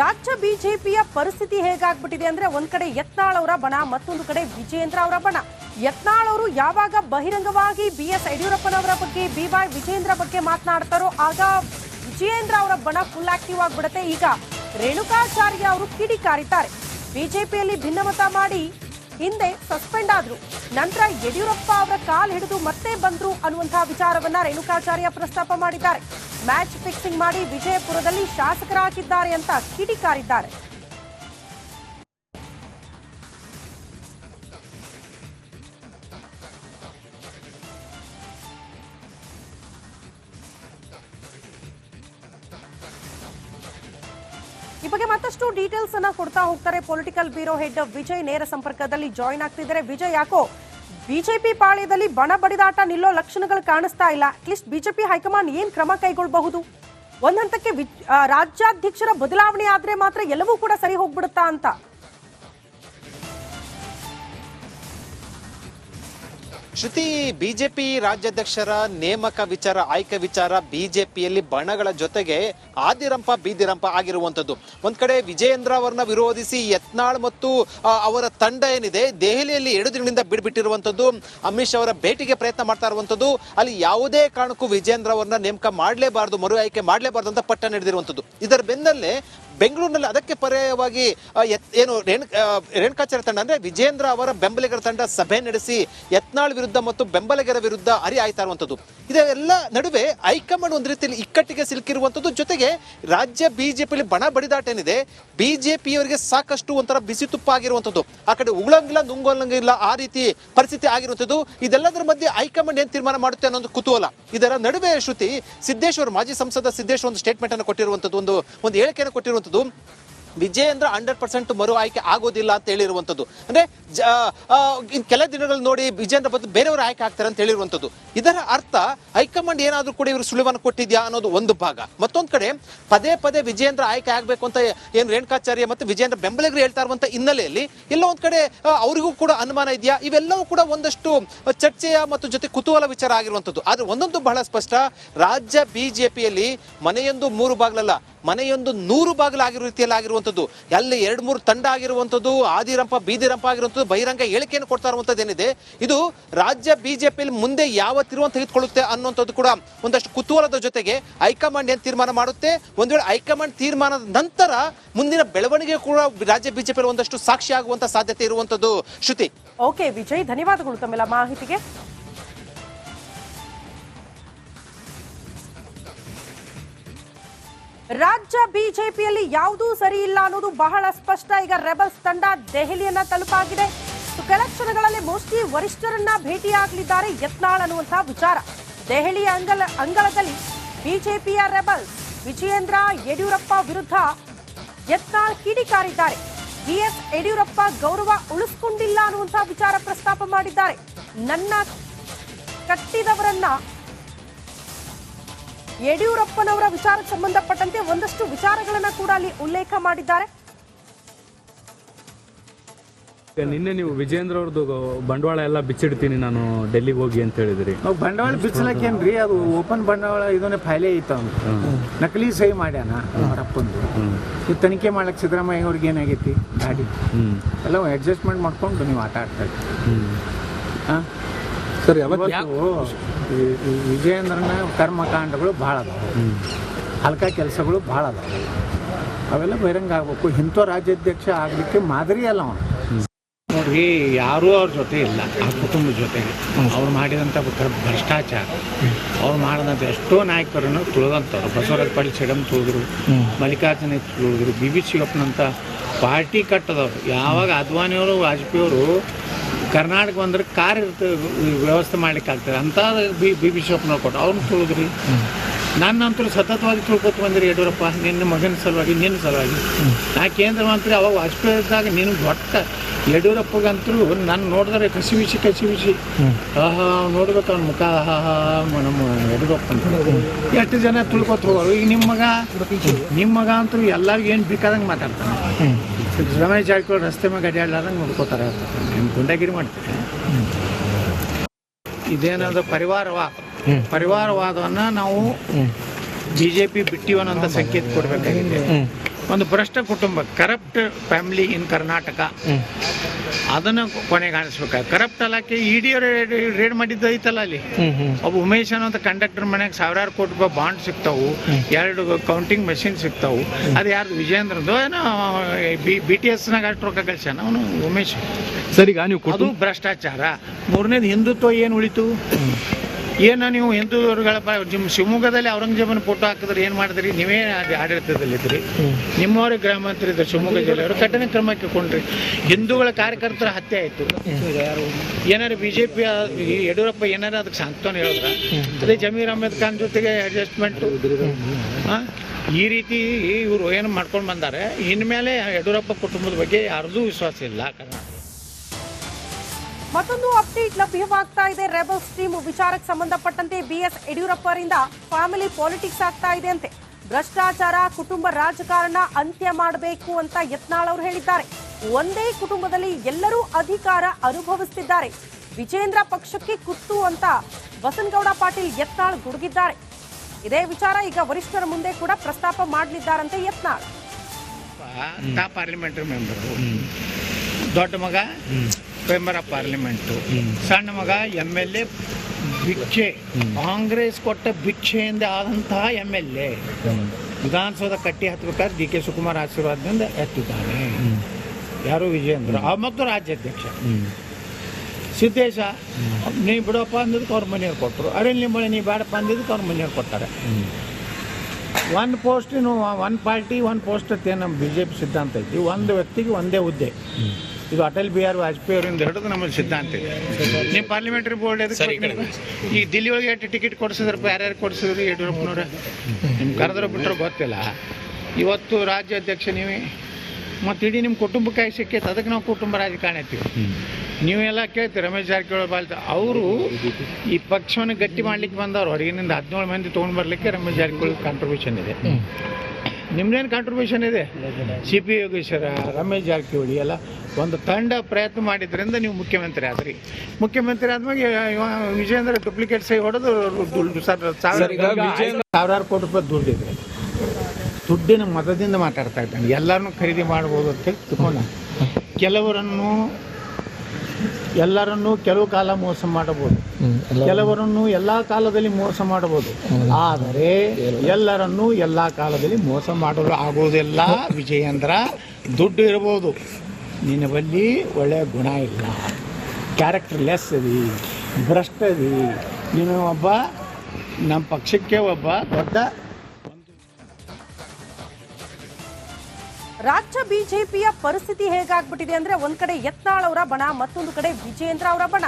ರಾಜ್ಯ ಬಿಜೆಪಿಯ ಪರಿಸ್ಥಿತಿ ಹೇಗಾಗ್ಬಿಟ್ಟಿದೆ ಅಂದ್ರೆ ಒಂದ್ ಕಡೆ ಯತ್ನಾಳ್ ಅವರ ಬಣ, ಮತ್ತೊಂದು ಕಡೆ ವಿಜಯೇಂದ್ರ ಅವರ ಬಣ. ಯತ್ನಾಳ್ ಅವರು ಯಾವಾಗ ಬಹಿರಂಗವಾಗಿ ಬಿ ಎಸ್ ಯಡಿಯೂರಪ್ಪನವರ ಬಗ್ಗೆ, ಬಿ ವೈ ವಿಜಯೇಂದ್ರ ಬಗ್ಗೆ ಮಾತನಾಡ್ತಾರೋ ಆಗ ವಿಜಯೇಂದ್ರ ಅವರ ಬಣ ಫುಲ್ ಆಕ್ಟಿವ್ ಆಗ್ಬಿಡುತ್ತೆ. ಈಗ ರೇಣುಕಾಚಾರ್ಯ ಅವರು ಕಿಡಿಕಾರಿದ್ದಾರೆ. ಬಿಜೆಪಿಯಲ್ಲಿ ಭಿನ್ನಮತ ಮಾಡಿ ಹಿಂದೆ ಸಸ್ಪೆಂಡ್ ಆದ್ರು. ನಂತರ ಯಡಿಯೂರಪ್ಪ ಅವರ ಕಾಲ್ ಹಿಡಿದು ಮತ್ತೆ ಬಂದ್ರು ಅನ್ನುವಂತಹ ವಿಚಾರವನ್ನ ರೇಣುಕಾಚಾರ್ಯ ಪ್ರಸ್ತಾಪ ಮಾಡಿದ್ದಾರೆ. ಮ್ಯಾಚ್ ಫಿಕ್ಸಿಂಗ್ ಮಾಡಿ ವಿಜಯಪುರದಲ್ಲಿ ಶಾಸಕರಾಗಿದ್ದಾರೆ ಅಂತ ಕಿಡಿಕಾರಿದ್ದಾರೆ. ಮತ್ತಷ್ಟು ಡೀಟೇಲ್ಸ್ ಅನ್ನ ಕೊಡ್ತಾ ಹೋಗ್ತಾರೆ ಪೊಲಿಟಿಕಲ್ ಬ್ಯೂರೋ ಹೆಡ್ ವಿಜಯ್ ನೇರ ಸಂಪರ್ಕದಲ್ಲಿ ಜಾಯಿನ್ ಆಗ್ತಿದ್ದಾರೆ. ವಿಜಯ್, ಯಾಕೋ ಬಿಜೆಪಿ ಪಾಳ್ಯದಲ್ಲಿ ಬಣ ಬಡಿದಾಟ ನಿಲ್ಲೋ ಲಕ್ಷಣಗಳು ಕಾಣಿಸ್ತಾ ಇಲ್ಲ. ಅಟ್ಲೀಸ್ಟ್ ಬಿಜೆಪಿ ಹೈಕಮಾಂಡ್ ಏನ್ ಕ್ರಮ ಕೈಗೊಳ್ಳಬಹುದು ಒಂದ್ ಹಂತಕ್ಕೆ ರಾಜ್ಯಾಧ್ಯಕ್ಷರ ಬದಲಾವಣೆ ಆದ್ರೆ ಮಾತ್ರ ಎಲ್ಲವೂ ಕೂಡ ಸರಿ ಹೋಗ್ಬಿಡುತ್ತಾ ಅಂತ. ಶ್ರುತಿ, ಬಿಜೆಪಿ ರಾಜ್ಯಾಧ್ಯಕ್ಷರ ನೇಮಕ ವಿಚಾರ ಆಯ್ಕೆ ವಿಚಾರ ಬಿಜೆಪಿಯಲ್ಲಿ ಬಣಗಳ ಜೊತೆಗೆ ಆದಿರಂಪ, ಬೀದಿರಂಪ ಆಗಿರುವಂಥದ್ದು. ಒಂದ್ ಕಡೆ ವಿಜಯೇಂದ್ರ ಅವರನ್ನ ವಿರೋಧಿಸಿ ಯತ್ನಾಳ್ ಮತ್ತು ಅವರ ತಂಡ ಏನಿದೆ, ದೆಹಲಿಯಲ್ಲಿ ಎರಡು ದಿನಗಳಿಂದ ಬಿಡ್ಬಿಟ್ಟಿರುವಂಥದ್ದು. ಅಮಿತ್ ಅವರ ಭೇಟಿಗೆ ಪ್ರಯತ್ನ ಮಾಡ್ತಾ ಇರುವಂಥದ್ದು. ಅಲ್ಲಿ ಯಾವುದೇ ಕಾರಣಕ್ಕೂ ವಿಜಯೇಂದ್ರ ಅವರನ್ನ ನೇಮಕ ಮಾಡಲೇಬಾರದು ಮರು ಆಯ್ಕೆ ಮಾಡಲೇಬಾರದು ಅಂತ ಪಟ್ಟ ನಡೆದಿರುವಂಥದ್ದು. ಇದರ ಬೆನ್ನಲ್ಲೇ ಬೆಂಗಳೂರಿನಲ್ಲಿ ಅದಕ್ಕೆ ಪರ್ಯಾಯವಾಗಿ ಏನು ರೇಣು ಆ, ರೇಣುಕಾಚಾರ್ಯ ತಂಡ ಅಂದ್ರೆ ವಿಜೇಂದ್ರ ಅವರ ಬೆಂಬಲಿಗರ ತಂಡ ಸಭೆ ನಡೆಸಿ ಯತ್ನಾಳ್ ವಿರುದ್ಧ ಮತ್ತು ಬೆಂಬಲಿಗರ ವಿರುದ್ಧ ಅರಿ ಆಯ್ತಾ ಇರುವಂತದ್ದು. ಇದೆಲ್ಲ ನಡುವೆ ಹೈಕಮಾಂಡ್ ಒಂದು ರೀತಿಯಲ್ಲಿ ಇಕ್ಕಟ್ಟಿಗೆ ಸಿಲುಕಿರುವಂತದ್ದು. ಜೊತೆಗೆ ರಾಜ್ಯ ಬಿಜೆಪಿಯಲ್ಲಿ ಬಣ ಬಡಿದಾಟ ಏನಿದೆ ಬಿಜೆಪಿಯವರಿಗೆ ಸಾಕಷ್ಟು ಒಂಥರ ಬಿಸಿ ತುಪ್ಪ ಆಗಿರುವಂತದ್ದು ಆ ಕಡೆ ಉಗುಳಂಗಿಲ್ಲ ನುಂಗೋಲಂಗಿಲ್ಲ ಆ ರೀತಿ ಪರಿಸ್ಥಿತಿ ಆಗಿರುವಂತದ್ದು. ಇದೆಲ್ಲದರ ಮಧ್ಯೆ ಹೈಕಮಾಂಡ್ ಏನು ತೀರ್ಮಾನ ಮಾಡುತ್ತೆ ಅನ್ನೋದು ಕುತೂಹಲ. ಇದರ ನಡುವೆ ಶ್ರುತಿ ಸಿದ್ದೇಶ್ವರ್ ಮಾಜಿ ಸಂಸದ ಸಿದ್ದೇಶ್ವರ್ ಒಂದು ಸ್ಟೇಟ್ಮೆಂಟ್ ಅನ್ನು ಕೊಟ್ಟಿರುವಂತದ್ದು ಒಂದು ಒಂದು ಹೇಳಿಕೆಯನ್ನು ಕೊಟ್ಟಿರುವಂತದ್ದು ವಿಜಯೇಂದ್ರ ಹಂಡ್ರೆಡ್ ಪರ್ಸೆಂಟ್ ಮರು ಆಯ್ಕೆ ಆಗೋದಿಲ್ಲ ಅಂತ ಹೇಳಿರುವಂತದ್ದು. ಅಂದ್ರೆ ಜ- ಆ, ಇನ್ ಕೆಲ ದಿನಗಳು ನೋಡಿ ವಿಜೇಂದ್ರ ಬದಲು ಬೇರೆಯವರು ಆಯ್ಕೆ ಆಗ್ತಾರೆ ಅಂತ ಹೇಳಿರುವಂತದ್ದು. ಇದರ ಅರ್ಥ ಹೈಕಮಾಂಡ್ ಏನಾದರೂ ಕೂಡ ಇವರು ಸುಳಿವನ್ನು ಕೊಟ್ಟಿದ್ಯಾ ಅನ್ನೋದು ಒಂದು ಭಾಗ. ಮತ್ತೊಂದು ಕಡೆ ಪದೇ ಪದೇ ವಿಜೇಂದ್ರ ಆಯ್ಕೆ ಆಗಬೇಕು ಅಂತ ಏನು ರೇಣುಕಾಚಾರ್ಯ ಮತ್ತು ವಿಜೇಂದ್ರ ಬೆಂಬಲಿಗರು ಹೇಳ್ತಾ ಇರುವಂತ ಹಿನ್ನೆಲೆಯಲ್ಲಿ ಎಲ್ಲ ಒಂದು ಕಡೆ ಅವರಿಗೂ ಕೂಡ ಅನುಮಾನ ಇದೆಯಾ? ಇವೆಲ್ಲವೂ ಕೂಡ ಒಂದಷ್ಟು ಚರ್ಚೆಯ ಮತ್ತು ಜೊತೆ ಕುತೂಹಲ ವಿಚಾರ ಆಗಿರುವಂತದ್ದು. ಆದ್ರೆ ಒಂದೊಂದು ಬಹಳ ಸ್ಪಷ್ಟ. ರಾಜ್ಯ ಬಿಜೆಪಿಯಲ್ಲಿ ಮನೆಯೊಂದು ಮೂರು ಬಾಗ್ಲಲ್ಲ. ಮನೆಯೊಂದು ನೂರು ಬಾಗಿಲು ಆಗಿರೋ ರೀತಿಯಲ್ಲಿ ಆಗಿರುವಂಥದ್ದು ಅಲ್ಲಿ ಎರಡು ಮೂರು ತಂಡ ಆಗಿರುವಂಥದ್ದು, ಆದಿರಂಪ, ಬೀದಿರಂಪ ಆಗಿರುವಂಥದ್ದು, ಬಹಿರಂಗ ಹೇಳಿಕೆಯನ್ನು ಕೊಡ್ತಾ ಇರುವಂಥದ್ದು ಏನಿದೆ, ಇದು ರಾಜ್ಯ ಬಿಜೆಪಿಯಲ್ಲಿ ಮುಂದೆ ಯಾವ ತೀರ್ಮಾನ ತೆಗೆದುಕೊಳ್ಳುತ್ತೆ ಅನ್ನುವಂಥದ್ದು ಕೂಡ ಒಂದಷ್ಟು ಕುತೂಹಲದ ಜೊತೆಗೆ ಹೈಕಮಾಂಡ್ ಏನು ತೀರ್ಮಾನ ಮಾಡುತ್ತೆ? ಒಂದು ವೇಳೆ ಹೈಕಮಾಂಡ್ ತೀರ್ಮಾನದ ನಂತರ ಮುಂದಿನ ಬೆಳವಣಿಗೆ ಕೂಡ ರಾಜ್ಯ ಬಿಜೆಪಿಯಲ್ಲಿ ಒಂದಷ್ಟು ಸಾಕ್ಷಿ ಆಗುವಂತ ಸಾಧ್ಯತೆ ಇರುವಂಥದ್ದು. ಶ್ರುತಿ. ಓಕೆ, ವಿಜಯ್, ಧನ್ಯವಾದಗಳು ತಮ್ಮೆಲ್ಲ ಮಾಹಿತಿಗೆ. ರಾಜ್ಯ ಬಿಜೆಪಿಯಲ್ಲಿ ಯಾವುದೂ ಸರಿ ಇಲ್ಲ ಅನ್ನೋದು ಬಹಳ ಸ್ಪಷ್ಟ. ಈಗ ರೆಬಲ್ಸ್ ತಂಡ ದೆಹಲಿಯನ್ನ ತಲುಪಾಗಿದೆ. ಕೆಲ ಕ್ಷಣಗಳಲ್ಲಿ ಮೋಸ್ಟ್ಲಿ ವರಿಷ್ಠರನ್ನ ಭೇಟಿಯಾಗಲಿದ್ದಾರೆ ಯತ್ನಾಳ್ ಅನ್ನುವಂತಹ ವಿಚಾರ. ದೆಹಲಿಯ ಅಂಗಲ, ಅಂಗಳದಲ್ಲಿ ಬಿಜೆಪಿಯ ರೆಬಲ್ಸ್ ವಿಜಯೇಂದ್ರ ಯಡಿಯೂರಪ್ಪ ವಿರುದ್ಧ ಯತ್ನಾಳ್ ಕಿಡಿಕಾರಿದ್ದಾರೆ. ಬಿಎಸ್ ಯಡಿಯೂರಪ್ಪ ಗೌರವ ಉಳಿಸ್ಕೊಂಡಿಲ್ಲ ಅನ್ನುವಂತಹ ವಿಚಾರ ಪ್ರಸ್ತಾಪ ಮಾಡಿದ್ದಾರೆ. ನನ್ನ ಕಟ್ಟಿದವರನ್ನ ಯಡಿಯೂರಪ್ಪನವರ ವಿಚಾರಕ್ಕೆ ಸಂಬಂಧಪಟ್ಟಂತೆ ಒಂದಷ್ಟು ವಿಚಾರಗಳನ್ನು ಕೂಡ ಅಲ್ಲಿ ಉಲ್ಲೇಖ ಮಾಡಿದ್ದಾರೆ. ನಿನ್ನೆ ನೀವು ವಿಜೇಂದ್ರ ಅವ್ರದ್ದು ಬಂಡವಾಳ ಎಲ್ಲ ಬಿಚ್ಚಿಡ್ತೀನಿ ನಾನು ಡೆಲ್ಲಿಗೆ ಹೋಗಿ ಅಂತ ಹೇಳಿದ್ರಿ. ನಾವು ಬಂಡವಾಳ ಬಿಚ್ಚಲಕ್ಕೇನ್ರಿ ಅದು ಓಪನ್ ಬಂಡವಾಳ ಇದನ್ನೇ ಫೈಲೇ ಇತ್ತು ಅವ್ನು ನಕಲಿ ಸಹಿ ಮಾಡ್ಯಾನ ಅವರಪ್ಪಂದು. ಈ ತನಿಖೆ ಮಾಡಕ್ ಸಿದ್ದರಾಮಯ್ಯ ಅವ್ರಿಗೆ ಏನಾಗೈತಿ? ಗಾಡಿ. ಹ್ಮ್. ಎಲ್ಲ ಅಡ್ಜಸ್ಟ್ಮೆಂಟ್ ಮಾಡ್ಕೊಂಡು ನೀವು ಆಟ ಆಡ್ತಾ ಇದ್ದೀರಿ. ಹಾಂ? ಸರಿ ಯಾವತ್ತು ಈ- ವಿಜಯೇಂದ್ರನ ಕರ್ಮಕಾಂಡಗಳು ಭಾಳ ಅದಾವೆ. ಹಲ್ಕ ಕೆಲಸಗಳು ಭಾಳ ಅದಾವೆ. ಅವೆಲ್ಲ ಬಹಿರಂಗ ಆಗ್ಬೇಕು. ಇಂಥ ರಾಜ್ಯಾಧ್ಯಕ್ಷ ಆಗಲಿಕ್ಕೆ ಮಾದರಿ ಅಲ್ಲ ಅವನು. ನೋಡ್ರಿ ಯಾರೂ ಅವ್ರ ಜೊತೆ ಇಲ್ಲ. ಆ ಕುಟುಂಬದ ಜೊತೆಗೆ. ಅವ್ರು ಮಾಡಿದಂಥ ಭ್ರ- ಭ್ರಷ್ಟಾಚಾರ. ಅವ್ರು ಮಾಡಿದಂಥ ಎಷ್ಟೋ ನಾಯಕರನ್ನು ತುಳಿದಂಥವ್ರು. ಬಸವರಾಜ ಪಾಟೀಲ್ ಸೇಡಮ್ ತುಳಿದ್ರು ಮಲ್ಲಿಕಾರ್ಜುನ ತುಳಿದ್ರು ಬಿ ಬಿ ಶಿವಪ್ಪನಂಥ ಪಾರ್ಟಿ ಕಟ್ಟದವ್ರು. ಯಾವಾಗ ಅದ್ವಾನಿಯವರು ವಾಜಪೇಯಿ ಅವರು ಕರ್ನಾಟಕ ಅಂದ್ರೆ ಕಾರ್ ಇರ್ತದೆ ವ್ಯವಸ್ಥೆ ಮಾಡ್ಲಿಕ್ಕೆ ಆಗ್ತದೆ. ಅಂತ ಬಿ ಬಿ ಬಿ ಶಿವಪ್ಪನವ್ರು ಕೊಟ್ಟು ಅವ್ರನ್ನ ತುಳಿದ್ರಿ. ನನ್ನಂತೂ ಸತತವಾಗಿ ತಿಳ್ಕೊತ ಬಂದಿರಿ ಯಡಿಯೂರಪ್ಪ. ನಿನ್ನ ಮಗನ ಸಲುವಾಗಿ, ನಿನ್ನ ಸಲುವಾಗಿ. ನಾ ಕೇಂದ್ರ ಮಂತ್ರಿ ಅವಾಗ ವಾಜಪೇಯಿ ಇದ್ದಾಗ ನೀನು ಒಟ್ಟ ಯಡಿಯೂರಪ್ಪಗಂತೂ ನನ್ನ ನೋಡಿದ್ರೆ ಕಸಿ ಬಿಸಿ ಕಸಿ ಬಿಸಿ ಆಹಾ, ನೋಡ್ಬೇಕು ಅವ್ನ ಮುಖ. ಆಹಾ ನಮ್ಮ ಯಡಿಯೂರಪ್ಪ ಅಂತ. ಎಷ್ಟು ಜನ ತಿಳ್ಕೊತ ಹೋಗೋರು? ಈಗ ನಿಮ್ಮ ಮಗ ನಿಮ್ಮ ಮಗ ಅಂತೂ ಎಲ್ಲರಿಗೂ ಏನು ಬೇಕಾದಂಗೆ ಮಾತಾಡ್ತಾನೆ. ರಮೇಶ್ ಜಾರಕಿಹೊಳಿ ರಸ್ತೆ ಮೇಲೆ ಅಡ್ಯಾಡ್ಲಾರ್ದಂಗೆ ನೋಡ್ಕೋತಾರೆ. ನಿಮ್ಮ ಗುಂಡಾಗಿರಿ ಮಾಡ್ತಾರೆ. ಇದೇನದು ಪರಿವಾರವಾದ ಪರಿವಾರವಾದವನ್ನು ನಾವು ಬಿ ಜೆ ಪಿ ಬಿಟ್ಟಿವನ್ನಂತ ಸಂಕೇತ ಕೊಡಬೇಕಾಗಿದೆ. ಒಂದು ಭ್ರಷ್ಟ ಕುಟುಂಬ ಕರಪ್ಟ್ ಫ್ಯಾಮಿಲಿ ಇನ್ ಕರ್ನಾಟಕ ಅದನ್ನು ಕೊನೆಗೆ ಕಾಣಿಸ್ಬೇಕು ಕರಪ್ಟ್ ಅಲ್ಲಕ್ಕೆ ಇಡಿ ರೇಡ್ ಮಾಡಿದ್ದು ಐತಲ್ಲ ಅಲ್ಲಿ? ಒಬ್ಬ ಉಮೇಶ್ ಅನ್ನೋ ಕಂಡಕ್ಟರ್ ಮನೆಗೆ ಸಾವಿರಾರು ಕೋಟಿ ರೂಪಾಯಿ ಬಾಂಡ್ ಸಿಗ್ತಾವು. ಎರಡು ಕೌಂಟಿಂಗ್ ಮೆಷಿನ್ ಸಿಗ್ತಾವು. ಅದು ಯಾರ್ದು? ವಿಜೇಂದ್ರದ್ದು? ಏನೋ ಬಿ ಬಿ ಟಿ ಎಸ್ನಾಗ ಅಷ್ಟು ರೊಕ್ಕ ಕಳ್ಸ್ಯಾನ ಅವನು ಉಮೇಶ್. ಸರಿ ನೀವು ಅದು ಭ್ರಷ್ಟಾಚಾರ. ಮೂರನೇದು ಹಿಂದುತ್ವ ಏನು ಉಳಿತು? ಏನು ನೀವು ಹಿಂದೂಗಳ ನಿಮ್ಮ ಶಿವಮೊಗ್ಗದಲ್ಲಿ ಔರಂಗಜೇಬನ ಫೋಟೋ ಹಾಕಿದ್ರೆ ಏನು ಮಾಡಿದ್ರಿ? ನೀವೇ ಆಡ- ಆಡಳಿತದಲ್ಲಿದ್ರಿ ನಿಮ್ಮವರೇ ಗೃಹ ಮಂತ್ರಿ ಇದ್ರು, ಶಿವಮೊಗ್ಗ ಜಿಲ್ಲೆಯವರು. ಕಠಿಣ ಕ್ರಮಕ್ಕೆ ಕೊಂಡ್ರಿ. ಹಿಂದೂಗಳ ಕಾರ್ಯಕರ್ತರ ಹತ್ಯೆ ಆಯಿತು. ಏನಾರು ಬಿ ಜೆ ಪಿ ಯಡಿಯೂರಪ್ಪ ಏನಾರು ಅದಕ್ಕೆ ಸಾಂತ್ವನ ಹೇಳಿದ್ರ? ಅದೇ ಜಮೀರ್ ಅಹಮದ್ ಖಾನ್ ಜೊತೆಗೆ ಅಡ್ಜಸ್ಟ್ಮೆಂಟು ಈ ರೀತಿ ಇವರು ಏನು ಮಾಡ್ಕೊಂಡು ಬಂದಾರೆ. ಇನ್ಮೇಲೆ ಯಡಿಯೂರಪ್ಪ ಕುಟುಂಬದ ಬಗ್ಗೆ ಯಾರ್ದೂ ವಿಶ್ವಾಸ ಇಲ್ಲ. ಕರ್ನಾಟಕ ಮತ್ತೊಂದು ಅಪ್ಡೇಟ್ ಲಭ್ಯವಾಗ್ತಾ ಇದೆ. ರೆಬಲ್ ಟೀಮ್ ವಿಚಾರಕ್ಕೆ ಸಂಬಂಧಪಟ್ಟಂತೆ ಬಿಎಸ್ ಯಡಿಯೂರಪ್ಪರಿಂದ ಫ್ಯಾಮಿಲಿ ಪಾಲಿಟಿಕ್ಸ್ ಆಗ್ತಾ ಇದೆ ಅಂತೆ. ಭ್ರಷ್ಟಾಚಾರ ಕುಟುಂಬ ರಾಜಕಾರಣ ಅಂತ್ಯ ಮಾಡಬೇಕು ಅಂತ ಯತ್ನಾಳ್ ಅವರು ಹೇಳಿದ್ದಾರೆ. ಒಂದೇ ಕುಟುಂಬದಲ್ಲಿ ಎಲ್ಲರೂ ಅಧಿಕಾರ ಅನುಭವಿಸುತ್ತಿದ್ದಾರೆ ವಿಜೇಂದ್ರ ಪಕ್ಷಕ್ಕೆ ಕುತ್ತು ಅಂತ ಬಸನಗೌಡ ಪಾಟೀಲ್ ಯತ್ನಾಳ್ ಗುಡುಗಿದ್ದಾರೆ. ಇದೇ ವಿಚಾರ ಈಗ ವರಿಷ್ಠರ ಮುಂದೆ ಕೂಡ ಪ್ರಸ್ತಾಪ ಮಾಡಲಿದ್ದಾರಂತೆ ಯತ್ನಾಳ್. ತಾ ಪಾರ್ಲಿಮೆಂಟರಿ ಮೆಂಬರು. ದೊಡ್ಡ ಮಗ. ಮೆಂಬರ್ ಆಫ್ ಪಾರ್ಲಿಮೆಂಟು ಸಣ್ಣ ಮಗ ಎಂ ಎಲ್ ಎ ಭಿಕ್ಷೆ. ಕಾಂಗ್ರೆಸ್ ಕೊಟ್ಟ ಭಿಕ್ಷೆಯಿಂದ ಆದಂತಹ ಎಂ ಎಲ್ ಎ ವಿಧಾನಸೌಧ ಕಟ್ಟಿ ಹತ್ಬೇಕಾದ್ರೆ ಡಿ ಕೆ ಶಿವಕುಮಾರ್ ಆಶೀರ್ವಾದದಿಂದ ಎತ್ತಿದ್ದಾನೆ ಯಾರು ವಿಜಯೇಂದ್ರ? ಮತ್ತು ರಾಜ್ಯಾಧ್ಯಕ್ಷ. ಸಿದ್ದೇಶ ನೀ ಬಿಡಪ್ಪ ಅಂದಿದ್ದಕ್ಕೆ ಅವ್ರ ಮನೆಯವ್ರು ಕೊಟ್ಟರು ಅರಣ್ಯ ಮಳೆ ನೀ ಬೇಡಪ್ಪ ಅಂದಿದ್ದಕ್ಕೆ ಅವ್ರ ಮನೆಯವ್ರು ಕೊಡ್ತಾರೆ one post one party one post ಅಂತ ನಮ್ಮ ಬಿ ಜೆ ಪಿ ಸಿದ್ಧಾಂತ ಐತಿ. ಒಂದು ವ್ಯಕ್ತಿಗೆ ಒಂದೇ ಹುದ್ದೆ. ಇದು ಅಟಲ್ ಬಿಹಾರಿ ವಾಜಪೇಯಿ ಅವರಿಂದ ಹಿಡಿದು ನಮ್ಮ ಸಿದ್ಧಾಂತ ಇದೆ. ನೀವು ಪಾರ್ಲಿಮೆಂಟರಿ ಬೋರ್ಡ್ ಈ ದಿಲ್ಲಿ ಒಳಗೆ ಎಷ್ಟು ಟಿಕೆಟ್ ಕೊಡಿಸಿದ್ರಪ್ಪ? ಯಾರ್ಯಾರು ಕೊಡಿಸಿದ್ರಿ? ಯಡಿಯೂರಪ್ಪನವ್ರ? ನಿಮ್ಗೆ ಕರೆದ್ರೆ ಬಿಟ್ಟರೆ ಗೊತ್ತಿಲ್ಲ. ಇವತ್ತು ರಾಜ್ಯಾಧ್ಯಕ್ಷ ನೀವೇ. ಮತ್ತು ಇಡೀ ನಿಮ್ಮ ಕುಟುಂಬಕ್ಕೆ ಸಿಕ್ಕೈತೆ. ಅದಕ್ಕೆ ನಾವು ಕುಟುಂಬ ರಾಜಕಾರಣ ಐತೀವಿ ನೀವೆಲ್ಲ ಕೇಳ್ತೀವಿ ರಮೇಶ್ ಜಾರಕಿಹೊಳಿ ಬಾಲ್ತ ಅವರು ಈ ಪಕ್ಷವನ್ನು ಗಟ್ಟಿ ಮಾಡ್ಲಿಕ್ಕೆ ಬಂದವರು. ಹೊರಗಿನಿಂದ ಹದಿನೇಳು ಮಂದಿ ತೊಗೊಂಡು ಬರಲಿಕ್ಕೆ ರಮೇಶ್ ಜಾರಕಿಹೊಳಿ ಕಾಂಟ್ರಿಬ್ಯೂಷನ್ ಇದೆ. ನಿಮ್ದೇನು ಕಾಂಟ್ರಿಬ್ಯೂಷನ್ ಇದೆ? ಸಿ ಪಿ ಯೋಗೇಶ್ವರ ರಮೇಶ್ ಜಾರಕಿಹೊಳಿ ಎಲ್ಲ ಒಂದು ತಂಡ ಪ್ರಯತ್ನ ಮಾಡಿದ್ರಿಂದ ನೀವು ಮುಖ್ಯಮಂತ್ರಿ ಆದ್ರಿ. ಮುಖ್ಯಮಂತ್ರಿ ಆದ್ಮೇಲೆ ವಿಜಯೇಂದ್ರ ವಿಜೇಂದ್ರ ಡೂಪ್ಲಿಕೇಟ್ ಸೈ ಹೊಡೆದು ಸಾವಿರಾರು ಕೋಟಿ ರೂಪಾಯಿ ದುಡ್ಡಿದೆ ದುಡ್ಡಿನ ಮತದಿಂದ ಮಾತಾಡ್ತಾ ಇದ್ದಾನೆ. ಎಲ್ಲರನ್ನೂ ಖರೀದಿ ಮಾಡ್ಬೋದು ಅಂತ ಹೇಳಿ ತಿಳ್ಕೊಂಡ. ಕೆಲವರನ್ನು ಎಲ್ಲರನ್ನೂ ಕೆಲವು ಕಾಲ ಮೋಸ ಮಾಡಬಹುದು. ಕೆಲವರನ್ನು ಎಲ್ಲಾ ಕಾಲದಲ್ಲಿ ಮೋಸ ಮಾಡಬಹುದು. ಆದರೆ ಎಲ್ಲರನ್ನೂ ಎಲ್ಲಾ ಕಾಲದಲ್ಲಿ ಮೋಸ ಮಾಡಲು ಆಗುವುದಿಲ್ಲ. ವಿಜಯೇಂದ್ರ ದುಡ್ಡು ಇರಬಹುದು. ನಿನ್ನ ಬಳಿ ಒಳ್ಳೆಯ ಗುಣ ಇಲ್ಲ. ಕ್ಯಾರೆಕ್ಟರ್ ಲೆಸ್ ಅದಿ ಭ್ರಷ್ಟ ಅದಿ. ನೀನು ಒಬ್ಬ ನಮ್ಮ ಪಕ್ಷಕ್ಕೆ ಒಬ್ಬ ದೊಡ್ಡ ರಾಜ್ಯ ಬಿಜೆಪಿಯ ಪರಿಸ್ಥಿತಿ ಹೇಗಾಗ್ಬಿಟ್ಟಿದೆ ಅಂದ್ರೆ ಒಂದ್ ಕಡೆ ಯತ್ನಾಳ್ ಅವರ ಬಣ, ಮತ್ತೊಂದು ಕಡೆ ವಿಜೇಂದ್ರ ಅವರ ಬಣ.